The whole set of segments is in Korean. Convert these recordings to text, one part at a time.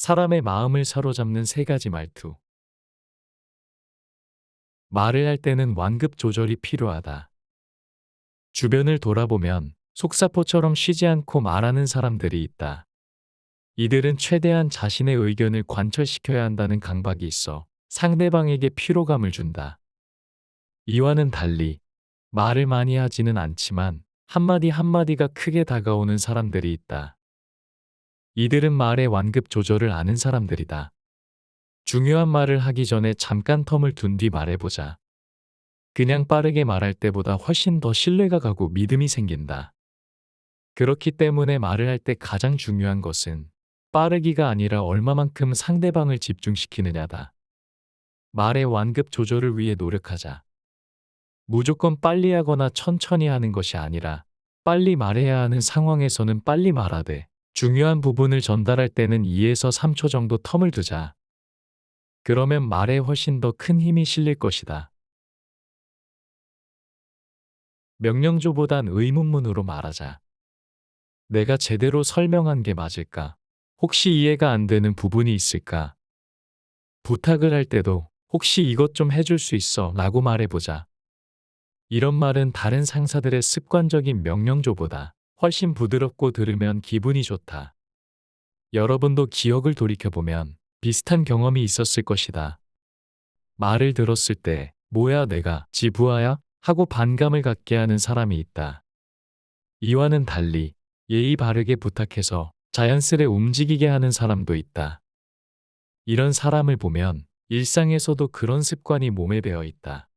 사람의 마음을 사로잡는 세 가지 말투. 말을 할 때는 완급 조절이 필요하다. 주변을 돌아보면 속사포처럼 쉬지 않고 말하는 사람들이 있다. 이들은 최대한 자신의 의견을 관철시켜야 한다는 강박이 있어 상대방에게 피로감을 준다. 이와는 달리 말을 많이 하지는 않지만 한마디 한마디가 크게 다가오는 사람들이 있다. 이들은 말의 완급 조절을 아는 사람들이다. 중요한 말을 하기 전에 잠깐 텀을 둔 뒤 말해보자. 그냥 빠르게 말할 때보다 훨씬 더 신뢰가 가고 믿음이 생긴다. 그렇기 때문에 말을 할 때 가장 중요한 것은 빠르기가 아니라 얼마만큼 상대방을 집중시키느냐다. 말의 완급 조절을 위해 노력하자. 무조건 빨리 하거나 천천히 하는 것이 아니라 빨리 말해야 하는 상황에서는 빨리 말하되 중요한 부분을 전달할 때는 2에서 3초 정도 텀을 두자. 그러면 말에 훨씬 더 큰 힘이 실릴 것이다. 명령조보단 의문문으로 말하자. 내가 제대로 설명한 게 맞을까? 혹시 이해가 안 되는 부분이 있을까? 부탁을 할 때도 혹시 이것 좀 해줄 수 있어 라고 말해보자. 이런 말은 다른 상사들의 습관적인 명령조보다 훨씬 부드럽고 들으면 기분이 좋다. 여러분도 기억을 돌이켜보면 비슷한 경험이 있었을 것이다. 말을 들었을 때, 뭐야 내가 지부하야? 하고 반감을 갖게 하는 사람이 있다. 이와는 달리 예의 바르게 부탁해서 자연스레 움직이게 하는 사람도 있다. 이런 사람을 보면 일상에서도 그런 습관이 몸에 배어 있다.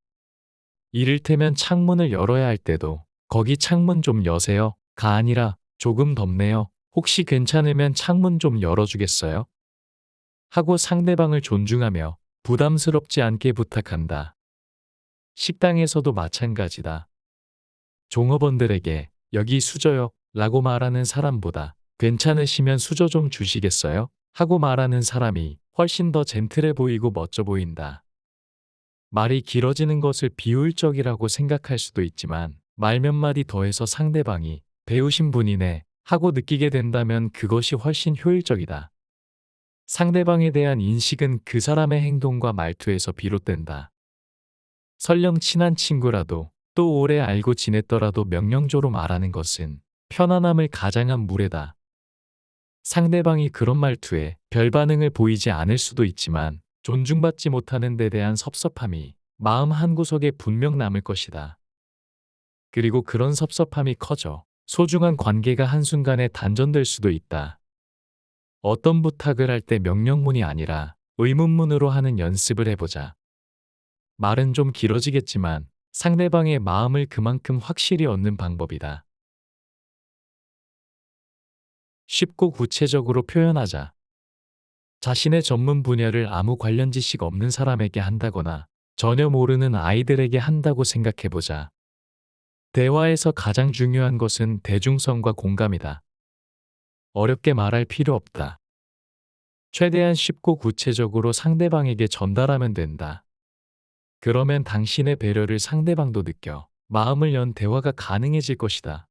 이를테면 창문을 열어야 할 때도 거기 창문 좀 여세요. 가 아니라 조금 덥네요. 혹시 괜찮으면 창문 좀 열어주겠어요? 하고 상대방을 존중하며 부담스럽지 않게 부탁한다. 식당에서도 마찬가지다. 종업원들에게 여기 수저요 라고 말하는 사람보다 괜찮으시면 수저 좀 주시겠어요? 하고 말하는 사람이 훨씬 더 젠틀해 보이고 멋져 보인다. 말이 길어지는 것을 비효율적이라고 생각할 수도 있지만 말 몇 마디 더해서 상대방이 배우신 분이네 하고 느끼게 된다면 그것이 훨씬 효율적이다. 상대방에 대한 인식은 그 사람의 행동과 말투에서 비롯된다. 설령 친한 친구라도 또 오래 알고 지냈더라도 명령조로 말하는 것은 편안함을 가장한 무례다. 상대방이 그런 말투에 별 반응을 보이지 않을 수도 있지만 존중받지 못하는 데 대한 섭섭함이 마음 한구석에 분명 남을 것이다. 그리고 그런 섭섭함이 커져 소중한 관계가 한순간에 단전될 수도 있다. 어떤 부탁을 할 때 명령문이 아니라 의문문으로 하는 연습을 해보자. 말은 좀 길어지겠지만 상대방의 마음을 그만큼 확실히 얻는 방법이다. 쉽고 구체적으로 표현하자. 자신의 전문 분야를 아무 관련 지식 없는 사람에게 한다거나 전혀 모르는 아이들에게 한다고 생각해보자. 대화에서 가장 중요한 것은 대중성과 공감이다. 어렵게 말할 필요 없다. 최대한 쉽고 구체적으로 상대방에게 전달하면 된다. 그러면 당신의 배려를 상대방도 느껴 마음을 연 대화가 가능해질 것이다.